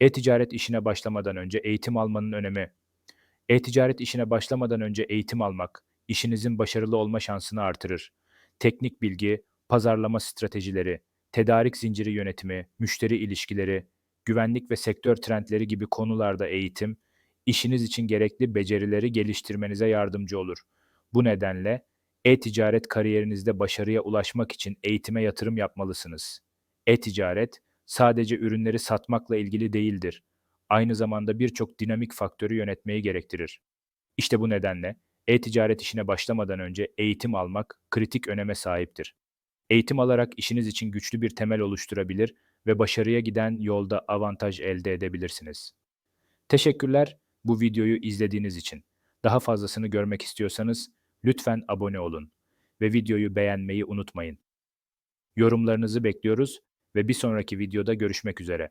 E-ticaret işine başlamadan önce eğitim almanın önemi. E-ticaret işine başlamadan önce eğitim almak, işinizin başarılı olma şansını artırır. Teknik bilgi, pazarlama stratejileri, tedarik zinciri yönetimi, müşteri ilişkileri, güvenlik ve sektör trendleri gibi konularda eğitim, işiniz için gerekli becerileri geliştirmenize yardımcı olur. Bu nedenle e-ticaret kariyerinizde başarıya ulaşmak için eğitime yatırım yapmalısınız. E-ticaret sadece ürünleri satmakla ilgili değildir. Aynı zamanda birçok dinamik faktörü yönetmeyi gerektirir. İşte bu nedenle e-ticaret işine başlamadan önce eğitim almak kritik öneme sahiptir. Eğitim alarak işiniz için güçlü bir temel oluşturabilir ve başarıya giden yolda avantaj elde edebilirsiniz. Teşekkürler bu videoyu izlediğiniz için. Daha fazlasını görmek istiyorsanız lütfen abone olun ve videoyu beğenmeyi unutmayın. Yorumlarınızı bekliyoruz ve bir sonraki videoda görüşmek üzere.